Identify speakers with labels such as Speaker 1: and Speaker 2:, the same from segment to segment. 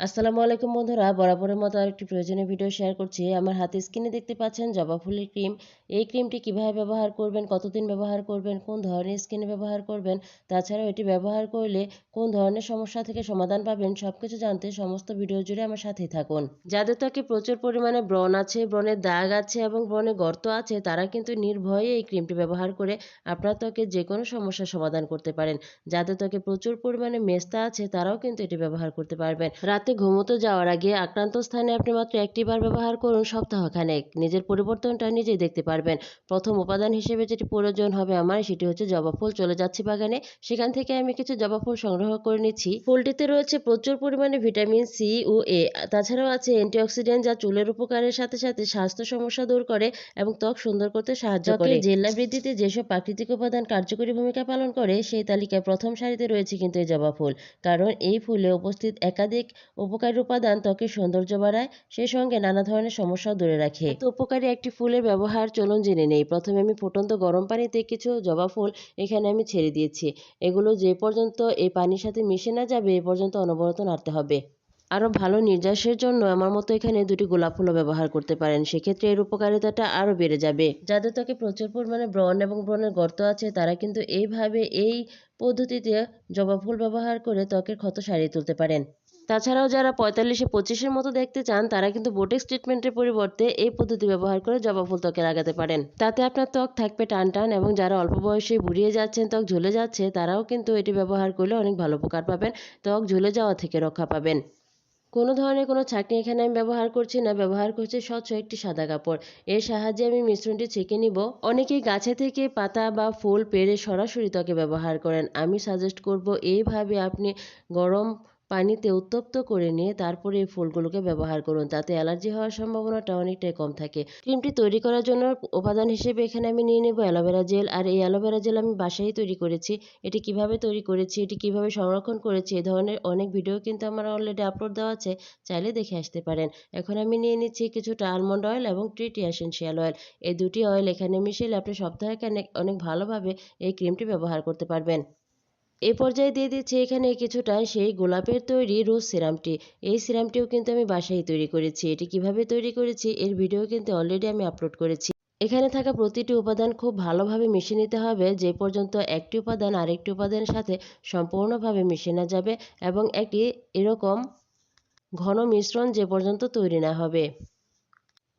Speaker 1: আসসালামু আলাইকুম বন্ধুরা। বরাবরের মতো আরেকটি প্রয়োজনীয় ভিডিও শেয়ার করছি। আমার হাতে স্ক্রিনে দেখতে পাচ্ছেন জবা ফুলের ক্রিম এই ক্রিমটি কীভাবে ব্যবহার করবেন, কতদিন ব্যবহার করবেন, কোন ধরনের স্কিনে ব্যবহার করবেন, তাছাড়াও এটি ব্যবহার করলে কোন ধরনের সমস্যা থেকে সমাধান পাবেন সব কিছু জানতে সমস্ত ভিডিও জুড়ে আমার সাথেই থাকুন। যাদের ত্বকে প্রচুর পরিমাণে ব্রণ আছে, ব্রণের দাগ আছে এবং ব্রণে গর্ত আছে, তারা কিন্তু নির্ভয়ে এই ক্রিমটি ব্যবহার করে আপনার ত্বকে যে কোনো সমস্যার সমাধান করতে পারেন। যাদের ত্বকে প্রচুর পরিমাণে মেস্তা আছে, তারাও কিন্তু এটি ব্যবহার করতে পারবেন। রাতে ঘুমোতে যাওয়ার আগে আক্রান্ত স্থানে আপনি মাত্র একটি বার ব্যবহার করুন সপ্তাহখানেক। নিজের পরিবর্তনটা নিজেই দেখতে পারবেন। প্রথম উপাদান হিসেবে যেটি প্রয়োজন হবে আমার সেটি হচ্ছে জবা ফুল। চলে যাচ্ছি বাগানে। সেখান থেকে আমি কিছু জবা ফুল সংগ্রহ করে নিচ্ছি। ফুলটিতে রয়েছে প্রচুর পরিমাণে ভিটামিন সি ও এ। তাছাড়াও আছে অ্যান্টিঅক্সিডেন্ট যা চুলের উপকারের সাথে সাথে স্বাস্থ্য সমস্যা দূর করে এবং ত্বক সুন্দর করতে সাহায্য করে। জেলা বৃদ্ধিতে যেসব প্রাকৃতিক উপাদান কার্যকরী ভূমিকা পালন করে সেই তালিকায় প্রথম সারিতে রয়েছে কিন্তু এই জবা ফুল। কারণ এই ফুলে উপস্থিত একাধিক উপকারী উপাদান ত্বকের সৌন্দর্য বাড়ায় সেই সঙ্গে নানা ধরনের সমস্যাও দূরে রাখে। তো উপকারী একটি ফুলের ব্যবহার চলুন জেনে নেই। প্রথমে আমি ফুটন্ত গরম পানিতে কিছু জবা ফুল এখানে আমি ছেড়ে দিয়েছি। এগুলো যে পর্যন্ত এই পানির সাথে মিশে না যাবে এ পর্যন্ত অনবরত নাড়তে হবে। আরও ভালো নির্যাসের জন্য আমার মতো এখানে দুটি গোলাপ ফুলও ব্যবহার করতে পারেন। সেক্ষেত্রে এর উপকারিতাটা আরও বেড়ে যাবে। যাদের ত্বকে প্রচুর পরিমাণে ব্রণ এবং ব্রণের গর্ত আছে তারা কিন্তু এইভাবে এই পদ্ধতিতে জবা ফুল ব্যবহার করে ত্বকের ক্ষত সারিয়ে তুলতে পারেন। তাছাড়াও যারা পঁয়তাল্লিশে পঁচিশের মতো দেখতে চান, তারা কিন্তু বোটেক্স ট্রিটমেন্টের পরিবর্তে এই পদ্ধতি ব্যবহার করে জবা ফুল ত্বকে লাগাতে পারেন। তাতে আপনার ত্বক থাকবে টান টান এবং যারা অল্প বয়সে বুড়িয়ে যাচ্ছেন, ত্বক ঝুলে যাচ্ছে, তারাও কিন্তু এটি ব্যবহার করলে অনেক ভালো উপকার পাবেন, ত্বক ঝুলে যাওয়া থেকে রক্ষা পাবেন। কোনো ধরনের কোনো ছাঁকনি এখানে আমি ব্যবহার করছি না, ব্যবহার করছি স্বচ্ছ একটি সাদা কাপড়। এর সাহায্যে আমি মিশ্রণটি ছেঁকে নিব। অনেকেই গাছে থেকে পাতা বা ফুল পেড়ে সরাসরি ত্বকে ব্যবহার করেন। আমি সাজেস্ট করব, এইভাবে আপনি গরম পানিতে উত্তপ্ত করে নিয়ে তারপরে এই ফুলগুলোকে ব্যবহার করুন। তাতে অ্যালার্জি হওয়ার সম্ভাবনাটা অনেকটাই কম থাকে। ক্রিমটি তৈরি করার জন্য উপাদান হিসেবে এখানে আমি নিয়ে নেব অ্যালোভেরা জেল। আর এই অ্যালোভেরা জেল আমি বাসায় তৈরি করেছি। এটি কীভাবে তৈরি করেছি, এটি কীভাবে সংরক্ষণ করেছি, এ ধরনের অনেক ভিডিও কিন্তু আমার অলরেডি আপলোড দেওয়া আছে। চাইলে দেখে আসতে পারেন। এখন আমি নিয়ে নিচ্ছি কিছুটা আলমন্ড অয়েল এবং ট্রিটি অ্যাসেন্সিয়াল অয়েল এই দুটি অয়েল এখানে মিশিয়ে আপনি সপ্তাহে অনেক ভালোভাবে এই ক্রিমটি ব্যবহার করতে পারবেন। এ পর্যায়ে দিয়ে দিচ্ছি এখানে কিছুটা সেই গোলাপের তৈরি রোজ সিরামটি। এই সিরামটিও কিন্তু আমি বাসায় তৈরি করেছি। এটি কীভাবে তৈরি করেছি এর ভিডিও কিন্তু অলরেডি আমি আপলোড করেছি। এখানে থাকা প্রতিটি উপাদান খুব ভালোভাবে মিশে নিতে হবে। যে পর্যন্ত একটি উপাদান আরেকটি উপাদানের সাথে সম্পূর্ণভাবে মিশে না যাবে এবং একটি এরকম ঘন মিশ্রণ যে পর্যন্ত তৈরি না হবে।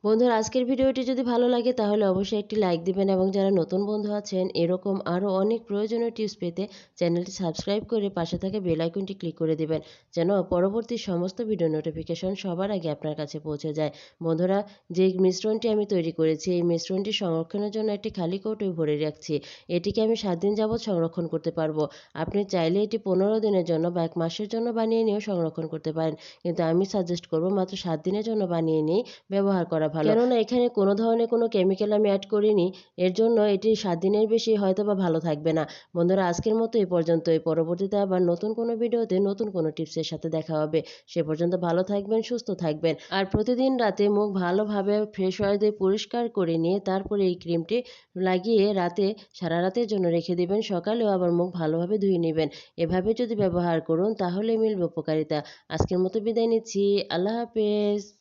Speaker 1: বন্ধুরা, আজকের ভিডিওটি যদি ভালো লাগে, তাহলে অবশ্যই একটি লাইক দিবেন এবং যারা নতুন বন্ধু আছেন, এরকম আরও অনেক প্রয়োজনীয় টিপস পেতে চ্যানেলটি সাবস্ক্রাইব করে পাশে থাকা বেল আইকনটি ক্লিক করে দিবেন, যেন পরবর্তী সমস্ত ভিডিও নোটিফিকেশন সবার আগে আপনার কাছে পৌঁছে যায়। বন্ধুরা, যে মিশ্রণটি আমি তৈরি করেছি, এই মিশ্রণটি সংরক্ষণের জন্য একটি খালি কৌটোয় ভরে রাখছি। এটিকে আমি সাত দিন যাবৎ সংরক্ষণ করতে পারব। আপনি চাইলে এটি পনেরো দিনের জন্য বা এক মাসের জন্য বানিয়ে নিয়েও সংরক্ষণ করতে পারেন, কিন্তু আমি সাজেস্ট করব মাত্র সাত দিনের জন্য বানিয়ে নিয়ে ব্যবহার করা ভালো। কেননা এখানে কোনো ধরনের কোনো কেমিক্যাল আমি অ্যাড করিনি, এর জন্য এটি সাত দিনের বেশি হয়তো বা ভালো থাকবে না। বন্ধুরা, আজকের মতো এই পর্যন্ত এই পরবর্তীতে আবার নতুন কোনো ভিডিওতে নতুন কোনো টিপসের সাথে দেখা হবে। সে পর্যন্ত ভালো থাকবেন, সুস্থ থাকবেন। আর প্রতিদিন রাতে মুখ ভালোভাবে ফ্রেশ ওয়াশ দিয়ে পরিষ্কার করে নিয়ে তারপরে এই ক্রিমটি লাগিয়ে রাতে, সারা রাতের জন্য রেখে দেবেন। সকালেও আবার মুখ ভালোভাবে ধুয়ে নেবেন। এভাবে যদি ব্যবহার করুন, তাহলে মিলবে উপকারিতা। আজকের মতো বিদায় নিচ্ছি। আল্লাহ হাফেজ।